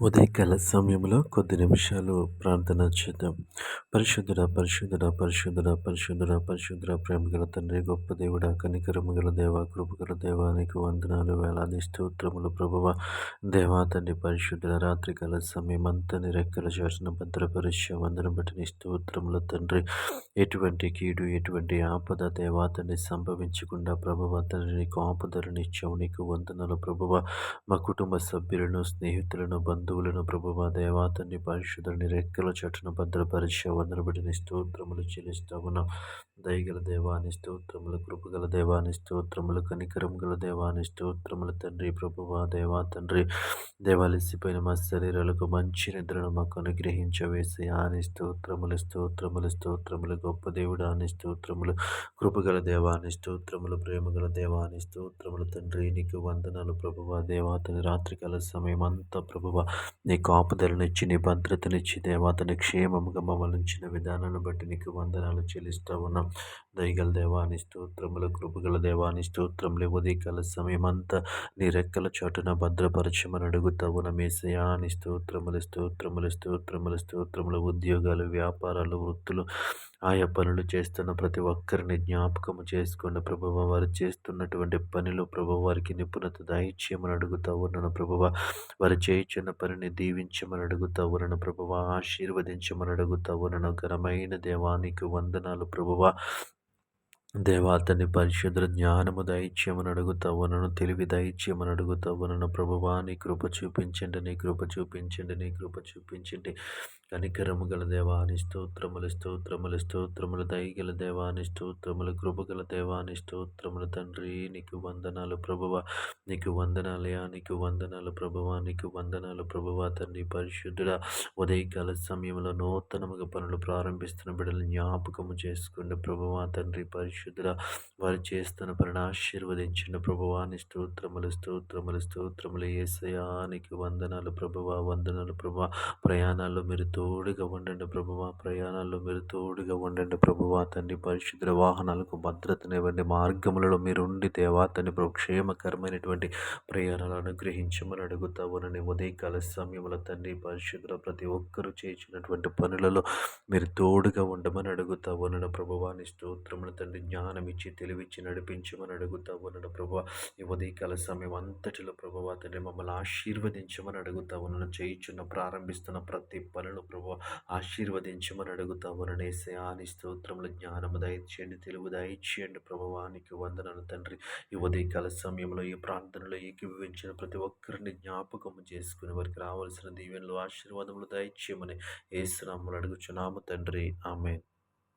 ఉదయకాల సమయంలో కొద్ది నిమిషాలు ప్రార్థన చేద్దాం. పరిశుద్ధుడ పరిశుద్ధుడ పరిశుద్ధుడ పరిశుద్ధుడ పరిశుద్ధుడ ప్రేమ గల తండ్రి గొప్ప దేవుడ కనికరము గల దేవ కృపగల దేవానికి వందనాలు వేలాది స్తోత్రములు ప్రభువ. దేవా తండ్రి పరిశుద్ధుడ రాత్రికాల సమయం అంతని రెక్కల చేసిన భద్రపరిచయ వందనం బట్టి స్తోత్రముల తండ్రి. ఎటువంటి కీడు ఎటువంటి ఆపద దేవా తండ్రి సంభవించకుండా ప్రభువ తండ్రి నీకు ఆపదలనిచ్చావు నీకు వందనలు ప్రభువ. మా కుటుంబ సభ్యులను స్నేహితులను బంధు బంధువులను ప్రభువ దేవాతని పరిశుద్ధుని రెక్కల చెట్టును భద్రపరిచే వందరబడిని స్తోత్రములు చెల్లిస్తా ఉన్నాం దయగల దేవాని స్తోత్రములు కృపగల దేవాని స్తోత్రములు కనికరం గల దేవాని స్తోత్రములు తండ్రి ప్రభువ దేవా తండ్రి. దేవాలసిపోయిన మా శరీరాలకు మంచి నిద్రను మాకు అనుగ్రహించవేసి ఆని స్తోత్రములు స్తోత్రములు స్తోత్రములు గొప్ప దేవుడు ఆని స్తోత్రములు కృపగల దేవాని స్తోత్రములు ప్రేమగల దేవాని స్తోత్రములు తండ్రి. నీకు వందనాలు ప్రభువ దేవాతని రాత్రికాల సమయం అంతా ప్రభువ నీ కాపుదలనిచ్చి నీ భద్రతనిచ్చి దేవాతని క్షేమముగా మమ్మల్నించిన విధానాన్ని బట్టి నీకు వందనాలు చెల్లిస్తూ ఉన్నాం. దయగల దేవాని స్తోత్రములు కృపగల దేవాని స్తోత్రములు ఉదయకాల సమయమంతా నీ రెక్కల చోటున భద్రపరచమని అడుగుతా ఉన్న. మేసయా స్తోత్రములు స్తోత్రములు స్తోత్రములు స్తోత్రములు ఉద్యోగాలు వ్యాపారాలు వృత్తులు ఆయా పనులు చేస్తున్న ప్రతి ఒక్కరిని జ్ఞాపకము చేసుకున్న ప్రభువ వారు చేస్తున్నటువంటి పనిలో ప్రభు వారికి నిపుణత దయచేయమని అడుగుతా ఉన్నాను ప్రభువ. వారు చేయించిన పనిని దీవించమని అడుగుతా ఉన్నాను ప్రభువ. ఆశీర్వదించమని అడుగుతా ఉన్నాను. ఘనమైన దేవానికి వందనాలు ప్రభువ. దేవాతని పరిశుద్ధ జ్ఞానము దైత్యమని అడుగుతావు నన్ను తెలివి దైత్యమని అడుగుతావు నన్ను ప్రభువా. నీ కృప చూపించండి నీ కృప చూపించండి నీ కృప చూపించండి. కనికరము గల దేవాని స్తోత్రములు స్తోత్రములు స్తోత్రములు దయగల దేవాని స్తోత్రములు కృపగల దేవాని స్తోత్రములు తండ్రి నీకు వందనాలు ప్రభువ నీకు వందనాలయా నీకు వందనాలు ప్రభువ నీకు వందనాలు ప్రభువ తండ్రి పరిశుద్ధుడ. ఉదయకాల సమయంలో నూతనముగా పనులు ప్రారంభిస్తున్న బిడ్డలు జ్ఞాపకము చేసుకున్న ప్రభువ తండ్రి పరిశుద్ధుడ. వారు చేస్తున్న పనులు ఆశీర్వదించిన ప్రభువాని స్తోత్రములు స్తోత్రములు స్తోత్రములు. ఏసయానికి వందనాలు ప్రభువ వందనాలు ప్రభువ. ప్రయాణాల్లో మీరు తోడుగా ఉండండి ప్రభువ. ప్రయాణాల్లో మీరు తోడుగా ఉండండి ప్రభువ. తండ్రి పరిశుద్ధ వాహనాలకు భద్రతనివ్వండి. మార్గములలో మీరు ఉండి దేవా తండ్రి ప్రభు క్షేమకరమైనటువంటి ప్రయాణాలు అనుగ్రహించమని అడుగుతా ఉన్నాను ఉదయకాల సమయంలో తండ్రి పరిశుద్ధ ప్రతి ఒక్కరూ చేసినటువంటి పనులలో మీరు తోడుగా ఉండమని అడుగుతా ఉన్నాను ప్రభువాని స్తోత్రములు తండ్రి జ్ఞానం ఇచ్చి తెలివిచ్చి నడిపించమని అడుగుతా ఉన్నాను ప్రభు ఈ ఉదయకాల సమయం అంతటిలో ప్రభువ తండ్రి మమ్మల్ని ఆశీర్వదించమని అడుగుతా ఉన్నాను చేయించున్న ప్రారంభిస్తున్న ప్రతి పనులు ప్రభు ఆశీర్వదించమని అడుగుతా ఉన్నానేసే ఆని స్తోత్రములు జ్ఞానము దయచేయండి తెలుగు దయచేయండి ప్రభువానికి వందనలు తండ్రి. ఈ ఉదయకాల సమయంలో ఈ ప్రార్థనలో ఏకీభవించిన ప్రతి ఒక్కరిని జ్ఞాపకము చేసుకుని వారికి రావాల్సిన దీవెనలు ఆశీర్వాదములు దయచేయమని ఏసునామలు అడుగుచున్నాము తండ్రి. ఆమె